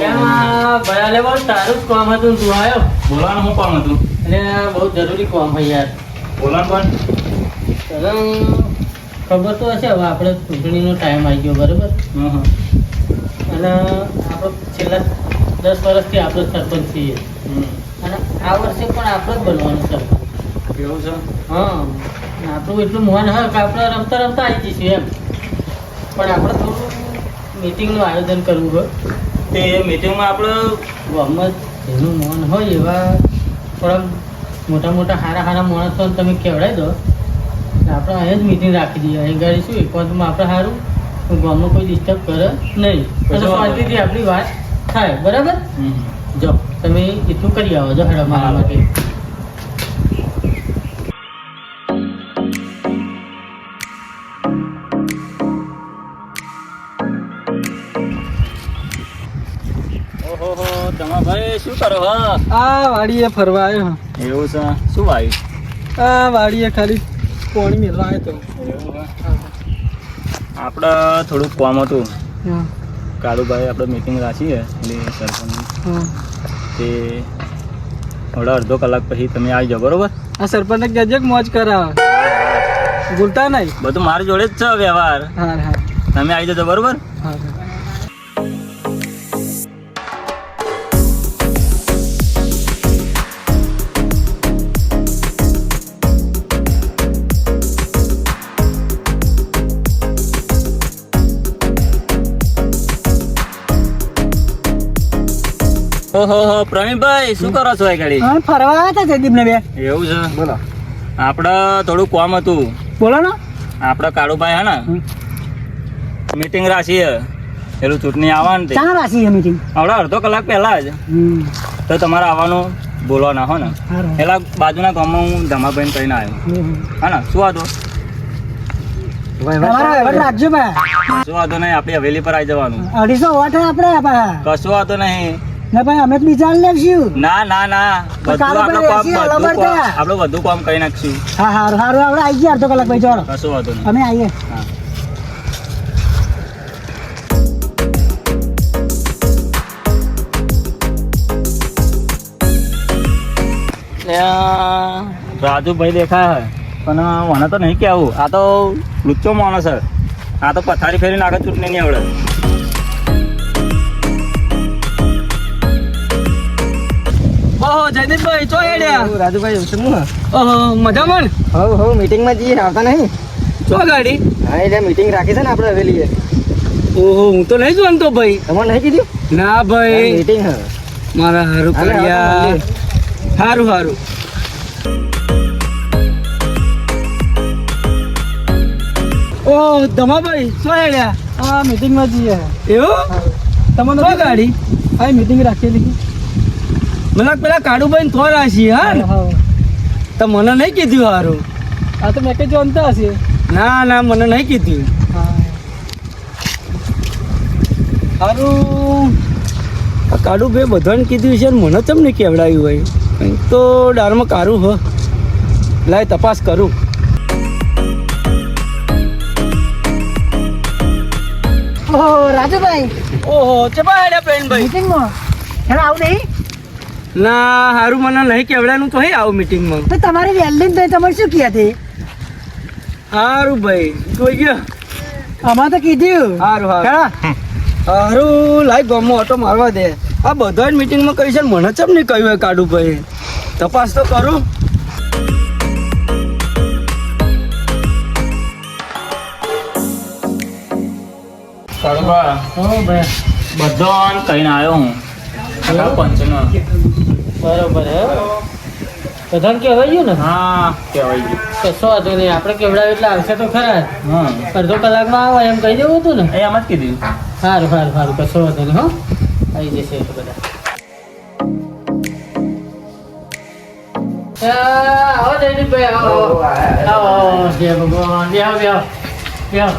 ભયાલે બહુ તારું જ કામ હતું તું આવ્યો બોલાવાનું શું કામ હતું? એટલે બહુ જરૂરી કામ હોય યાર. બોલાવાનું પણ ખબર તો હશે હવે આપણે ચૂંટણીનો ટાઈમ આવી ગયો બરાબર? હં હં. અને આપણે છેલ્લા દસ વર્ષથી આપણે સરપંચ છીએ. અને આ વર્ષે પણ આપણે જ બનવાનું સરપંચ એવું છે? હા. આપણું એટલું મન હા કે આપણે રમતા રમતા આવી જઈશું એમ. પણ આપણે થોડું મિટિંગનું આયોજન કરવું હોય. તે મિટિંગમાં આપણે ગમત એનું મન હોય એવા થોડા મોટા મોટા સારા સારા માણસો તમે કહેવડાવી દો. આપણે અહીંયા જ મિટિંગ રાખી દઈએ. અહીં ગાડી શું એકાંતમાં આપણે સારું ગામમાં કોઈ ડિસ્ટર્બ કરે નહીં. શાંતિથી આપણી વાત થાય બરાબર? જો તમે એટલું કરી આવો જો હેડો મારા માટે. તમારા શું કરો હા? આ વાડીએ ફરવા આવ્યો એવું છે? શું ભાઈ આ વાડીએ ખાલી પાણી મેળવા આવ્યો તો. આપણે થોડુંક કામ હતું. કાળુભાઈ આપણે મીટિંગ રાખીએ એટલે સરપંચ તે થોડા અડધો કલાક પછી તમે આવી જાઓ બરોબર? આ સરપંચને કહેજે મોજ કરાવે. ભૂલતા નહીં. બધું મારી જોડે જ છે વ્યવહાર. તમે આવી જજો બરોબર? હા. ઓહો પ્રવીણભાઈ શું કરો છો હા ફરવા આવ્યા હતા જયદીપને બે. એવું છે? બોલો. આપણે થોડું કોમ હતું. બોલો ને. આપણે કાળુભાઈ હે ને મીટિંગ રાખીએ. પેલું ચૂંટણી આવવાનું તે. ક્યાં મીટિંગ આપણે અડધો કલાક પહેલા જ. તો તમારે આવવાનું બોલવાના હો ને. પેલા બાજુના ગામમાં હું ધમાભાઈ કહીને આવ્યો. હા ને શું ભાઈ શું વાંધો નહીં આપણે હવેલી પર આવી જવાનું. અઢીસો વોટ આપણે કશું વાંધો નહીં. ને ભાઈ અમે બીજા લેશું ના ના ના. બધું આપણો કામ બધું. આપણું બધું કામ કરી નાખશું. હા હારું હારું આપણે આવી ગયા અડધો કલાક ભાઈ જોડો કશું વાંધો નહીં. અમે આવીએ રાજુભાઈ દેખાય પણ મને તો નહીં કહેવું. આ તો લુચ્ચો માણસ છે આ તો પથારી ફેરીને આગળ ચૂંટણી નહીં આવડે. જયદીપભાઈ ચો હેડ્યા રાજુભાઈ શું? ઓહો મજામાં? હવ હવ મીટિંગમાં જઈએ આવતા નહીં? ચો ગાડી. હા એટલે મીટિંગ રાખી છે ને આપણે હવેલીએ ઓહો હું તો નહીં જોવાનું તો ભાઈ. તમારે નહીં કીધું? ના ભાઈ. મીટિંગ હા મારા હારું કર્યા. હારું હારું. ઓ ધમાભાઈ શું હેડ્યા હા મીટિંગમાં જઈએ. એવું? તમારે ગાડી. હા મીટિંગ રાખેલી મને પેલા કાળુભાઈ થોર રાશી હા? તો મને નહીં કીધું હારું. આ તો મેં કે જાણતા હશે. ના ના મને નહીં કીધું. હારું. આ કાળુભાઈ બધાને કીધું છે ને મને તમને કેવડાયું હોય? તો ડારમાં કારું હ. લાય તપાસ કરું. ઓહો રાજુભાઈ. ઓહો ચપા હેડ્યા પેનભાઈ મીટિંગમાં હેડા આવું નહીં. ના હારું મને નહીં કેવડાનું તો હે આવું મીટિંગમાં તો તમારે વેલ્ડિંગ તો તમારે શું કહ્યા તે? હારું ભાઈ કોઈ ગયો. અમારે તો કીધું. હારું હારું. હારું લાઈ ગમો ઓટો મારવા દે. આ બધા જ મીટિંગમાં કહી છે ને મને ચમ નહીં કહ્યું હોય કાઢું ભાઈ? તપાસ તો કરું. બધો કહીને આવ્યો હું. પંચનો. બરોબર હે? બધાને કહેવાય ગયું ને? હા કહેવાય ગયું? કશો વાંધો નહીં આપણે કેવડાવ્યું એટલે આવશે તો ખરા. જ. હા અડધો કલાકમાં આવો એમ કહી દેવું હતું ને? એ આમ જ કીધું. સારું સારું સારું કશો વાંધો નહીં હો. આવી જશે તો બધા. આ, આવો જયદીપભાઈ ભાઈ આવો આવો. આવો જય ભગવાન બેહો બેહો બેહો.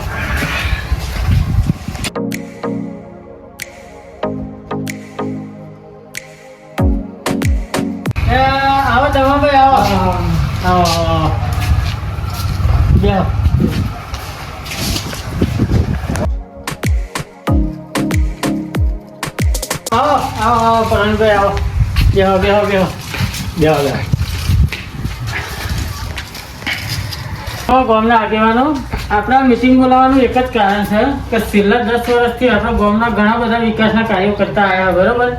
આવો આવો આવો આવો ગામના આપણા મિટિંગ બોલાવવાનું એક જ કારણ છે કે છેલ્લા દસ વર્ષથી આપણા ગામના ઘણા બધા વિકાસના કાર્યો કરતા આવ્યા, બરોબર?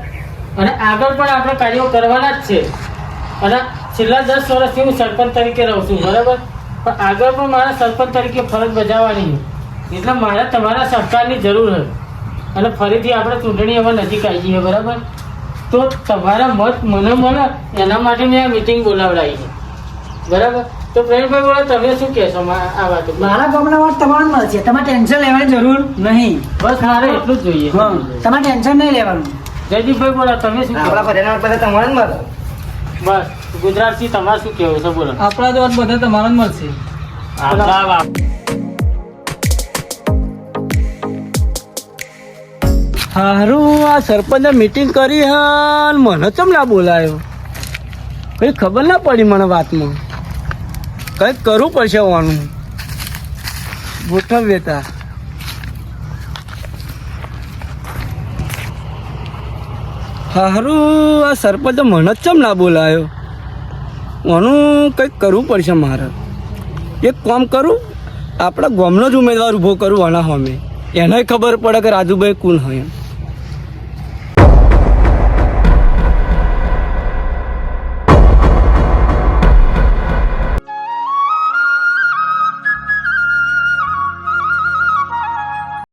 અને આગળ પણ આપણે કાર્યો કરવાના જ છે. અને છેલ્લા દસ વર્ષથી હું સરપંચ તરીકે રહું છું બરાબર? પણ આગળ પણ મારા સરપંચ તરીકે ફરજ બજાવવાની છે. એટલે મારે તમારા સહકારની જરૂર છે અને ફરીથી આપણે ચૂંટણી હવે નજીક આવી જઈએ બરાબર? તો તમારા મત મને મળે એના માટે મેં આ મિટિંગ બોલાવડાવી છે. બરાબર? તો પ્રેમભાઈ બોલો તમે શું કહેશો આ વાત મારા ગામના વાત તમારે મળશે. તમારે ટેન્શન લેવાની જરૂર નહીં. બસ મારે એટલું જ જોઈએ. તમારે ટેન્શન નહીં લેવાનું. જયદીપભાઈ બોલો તમે શું આપણા પરિણામ પહેલાં તમારે જ મળે. બસ. ગુજરાતથી તમારે શું કેવું છે? બોલો. આપણા તો બધા તમારો જ મળશે. હારું આ સરપંચે મીટિંગ કરી હન. મને ચમ ના બોલાયો? કઈ ખબર ના પડી મને વાતમાં. કંઈક કરવું પડશે હોવાનું ગોઠવીએ તા. હારું આ સરપંચ મને ચમ ના બોલાયો? ઓનું કંઈક કરવું પડશે મારે. એક કામ કરું, આપણા ગામનો જ ઉમેદવાર ઊભો કરું આના સામે. એને ખબર પડે કે રાજુભાઈ કોણ હોય એમ.